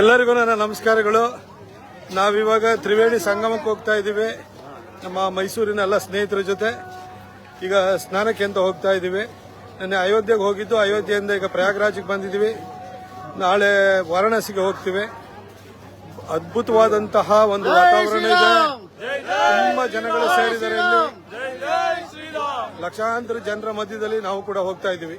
ಎಲ್ಲರಿಗೂ ನನ್ನ ನಮಸ್ಕಾರಗಳು. ನಾವಿವಾಗ ತ್ರಿವೇಣಿ ಸಂಗಮಕ್ಕೆ ಹೋಗ್ತಾ ಇದ್ದೀವಿ. ನಮ್ಮ ಮೈಸೂರಿನ ಎಲ್ಲ ಸ್ನೇಹಿತರ ಜೊತೆ. ಈಗ ಸ್ನಾನಕ್ಕೆ ಅಂತ ಹೋಗ್ತಾ ಇದ್ದೀವಿ. ನೆನ್ನೆ ಅಯೋಧ್ಯೆಗೆ ಹೋಗಿದ್ದು ಅಯೋಧ್ಯೆಯಿಂದ ಈಗ ಪ್ರಯಾಗ್ರಾಜ್ಗೆ ಬಂದಿದ್ದೀವಿ. ನಾಳೆ ವಾರಾಣಸಿಗೆ ಹೋಗ್ತೀವಿ. ಅದ್ಭುತವಾದಂತಹ ಒಂದು ವಾತಾವರಣ ಇದೆ. ತುಂಬಾ ಜನಗಳು ಸೇರಿದ್ದಾರೆ ಲಕ್ಷಾಂತರ ಜನರ ಮಧ್ಯದಲ್ಲಿ ನಾವು ಕೂಡ ಹೋಗ್ತಾ ಇದ್ದೀವಿ.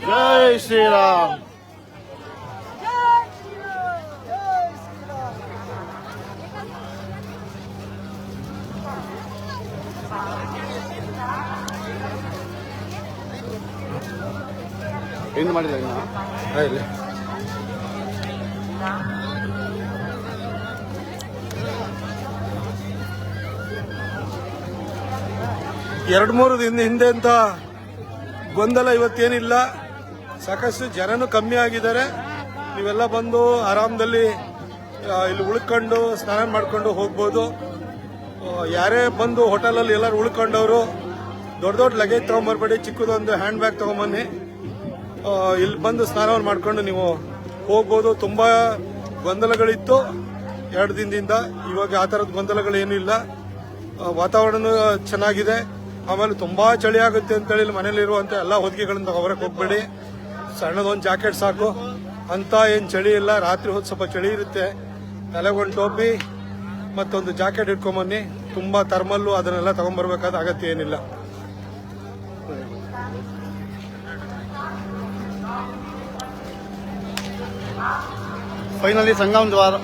ಜೈ ಶ್ರೀರಾಮ್ ಏನು ಮಾಡಿಲ್ಲ ಇನ್ನು? ಇಲ್ಲಿ. ಎರಡು ಮೂರು ದಿನ ಹಿಂದೆ ಅಂತ ಗೊಂದಲ ಇವತ್ತೇನಿಲ್ಲ. ಸಾಕಷ್ಟು ಜನನು ಕಮ್ಮಿ ಆಗಿದ್ದಾರೆ. ನೀವೆಲ್ಲ ಬಂದು ಆರಾಮದಲ್ಲಿ ಇಲ್ಲಿ ಉಳ್ಕೊಂಡು ಸ್ನಾನ ಮಾಡ್ಕೊಂಡು ಹೋಗ್ಬೋದು. ಯಾರೇ ಬಂದು ಹೋಟೆಲಲ್ಲಿ ಎಲ್ಲರೂ ಉಳ್ಕೊಂಡವರು, ದೊಡ್ಡ ದೊಡ್ಡ ಲಗೇಜ್ ತೊಗೊಂಬರ್ಬೇಡಿ, ಚಿಕ್ಕದೊಂದು ಹ್ಯಾಂಡ್ ಬ್ಯಾಗ್ ತೊಗೊಂಬನ್ನಿ ಇಲ್ಲಿ ಬಂದು ಸ್ನಾನವನ್ನು ಮಾಡ್ಕೊಂಡು ನೀವು ಹೋಗ್ಬೋದು. ತುಂಬ ಗೊಂದಲಗಳಿತ್ತು ಎರಡು ದಿನದಿಂದ. ಇವಾಗ ಆ ಥರದ ಗೊಂದಲಗಳೇನೂ ಇಲ್ಲ. ವಾತಾವರಣ ಚೆನ್ನಾಗಿದೆ. ಆಮೇಲೆ ತುಂಬಾ ಚಳಿ ಆಗುತ್ತೆ ಅಂತೇಳಿ ಇಲ್ಲಿ ಮನೇಲಿರುವಂತ ಎಲ್ಲ ಹೊದಿಕೆಗಳನ್ನು ತಗೋಬರಕ್ಕೆ ಹೋಗ್ಬೇಡಿ. ಸಣ್ಣದೊಂದು ಜಾಕೆಟ್ ಸಾಕು. ಅಂತ ಏನು ಚಳಿ ಇಲ್ಲ. ರಾತ್ರಿ ಹೊತ್ತು ಸ್ವಲ್ಪ ಚಳಿ ಇರುತ್ತೆ. ತಲೆಗೊಂದು ಟೋಪಿ ಮತ್ತೊಂದು ಜಾಕೆಟ್ ಇಟ್ಕೊಂಬನ್ನಿ. ತುಂಬಾ ಥರ್ಮಲ್ಲು ಅದನ್ನೆಲ್ಲ ತಗೊಂಡ್ಬರ್ಬೇಕಾದ ಅಗತ್ಯ ಏನಿಲ್ಲ. ಫೈನಲಿ ಸಂಗಮ್ ದ್ವಾರ.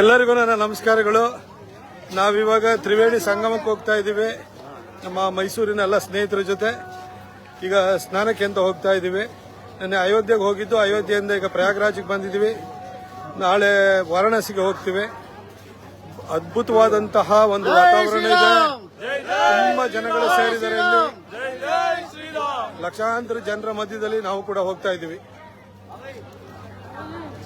ಎಲ್ಲರಿಗೂ ನನ್ನ ನಮಸ್ಕಾರಗಳು. ನಾವಿವಾಗ ತ್ರಿವೇಣಿ ಸಂಗಮಕ್ಕೆ ಹೋಗ್ತಾ ಇದ್ದೀವಿ. ನಮ್ಮ ಮೈಸೂರಿನ ಎಲ್ಲ ಸ್ನೇಹಿತರ ಜೊತೆ. ಈಗ ಸ್ನಾನಕ್ಕೆ ಅಂತ ಹೋಗ್ತಾ ಇದ್ದೀವಿ. ನಾನು ಅಯೋಧ್ಯೆಗೆ ಹೋಗಿದ್ದು ಅಯೋಧ್ಯೆಯಿಂದ ಈಗ ಪ್ರಯಾಗ್ರಾಜ್ಗೆ ಬಂದಿದ್ದೀವಿ. ನಾಳೆ ವಾರಾಣಸಿಗೆ ಹೋಗ್ತೀವಿ. ಅದ್ಭುತವಾದಂತಹ ಒಂದು ವಾತಾವರಣ ಇದೆ. ತುಂಬಾ ಜನಗಳು ಸೇರಿದ್ದಾರೆ ಇಲ್ಲಿ. ಲಕ್ಷಾಂತರ ಜನರ ಮಧ್ಯದಲ್ಲಿ ನಾವು ಕೂಡ ಹೋಗ್ತಾ ಇದ್ದೀವಿ.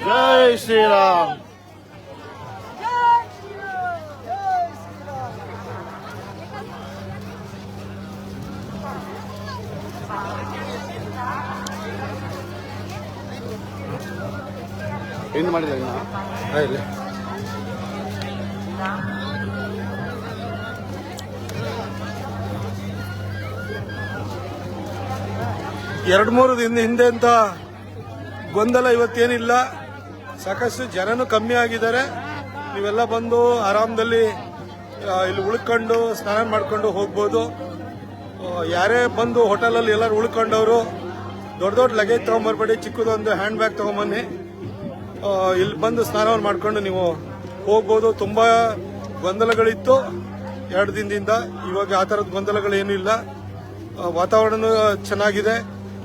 ಜೈ ಶ್ರೀರಾಮ್ ಏನು ಇನ್ನು? ಇಲ್ಲಿ ಎರಡು ಮೂರು ದಿನ ಹಿಂದೆ ಅಂತ ಗೊಂದಲ ಇವತ್ತೇನಿಲ್ಲ. ಸಾಕಷ್ಟು ಜನನು ಕಮ್ಮಿ ಆಗಿದ್ದಾರೆ. ನೀವೆಲ್ಲ ಬಂದು ಆರಾಮದಲ್ಲಿ ಇಲ್ಲಿ ಉಳ್ಕೊಂಡು ಸ್ನಾನ ಮಾಡ್ಕೊಂಡು ಹೋಗ್ಬೋದು. ಯಾರೇ ಬಂದು ಹೋಟೆಲಲ್ಲಿ ಎಲ್ಲರೂ ಉಳ್ಕೊಂಡವರು, ದೊಡ್ಡ ದೊಡ್ಡ ಲಗೇಜ್ ತೊಗೊಂಬರ್ಬೇಡಿ, ಚಿಕ್ಕದೊಂದು ಹ್ಯಾಂಡ್ ಬ್ಯಾಗ್ ತಗೊಂಬನ್ನಿ ಇಲ್ಲಿ ಬಂದು ಸ್ನಾನವನ್ನು ಮಾಡ್ಕೊಂಡು ನೀವು ಹೋಗ್ಬೋದು. ತುಂಬಾ ಗೊಂದಲಗಳಿತ್ತು ಎರಡು ದಿನದಿಂದ. ಇವಾಗ ಆ ಥರದ ಗೊಂದಲಗಳೇನೂ ಇಲ್ಲ. ವಾತಾವರಣ ಚೆನ್ನಾಗಿದೆ.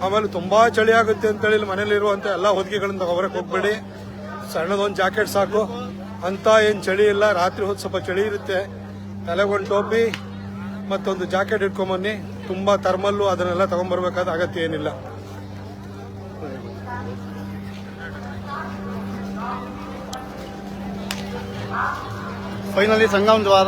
ಆಮೇಲೆ ತುಂಬಾ ಚಳಿ ಆಗುತ್ತೆ ಅಂತೇಳಿ ಇಲ್ಲಿ ಮನೇಲಿರುವಂತ ಎಲ್ಲ ಹೊದಿಕೆಗಳನ್ನು ಹೊರಕ್ಕೆ ಹೋಗ್ಬೇಡಿ. ಸಣ್ಣದೊಂದು ಜಾಕೆಟ್ ಸಾಕು. ಅಂತ ಏನು ಚಳಿ ಇಲ್ಲ, ರಾತ್ರಿ ಹೊತ್ತು ಸ್ವಲ್ಪ ಚಳಿ ಇರುತ್ತೆ. ತಲೆಗೊಂದು ಟೋಪಿ ಮತ್ತೊಂದು ಜಾಕೆಟ್ ಇಟ್ಕೊಂಬನ್ನಿ. ತುಂಬಾ ಥರ್ಮಲ್ಲು, ಅದನ್ನೆಲ್ಲ ತಗೊಂಡ್ಬರ್ಬೇಕಾದ ಅಗತ್ಯ ಏನಿಲ್ಲ. ಫೈನಲಿ ಸಂಗಮ್ ದ್ವಾರ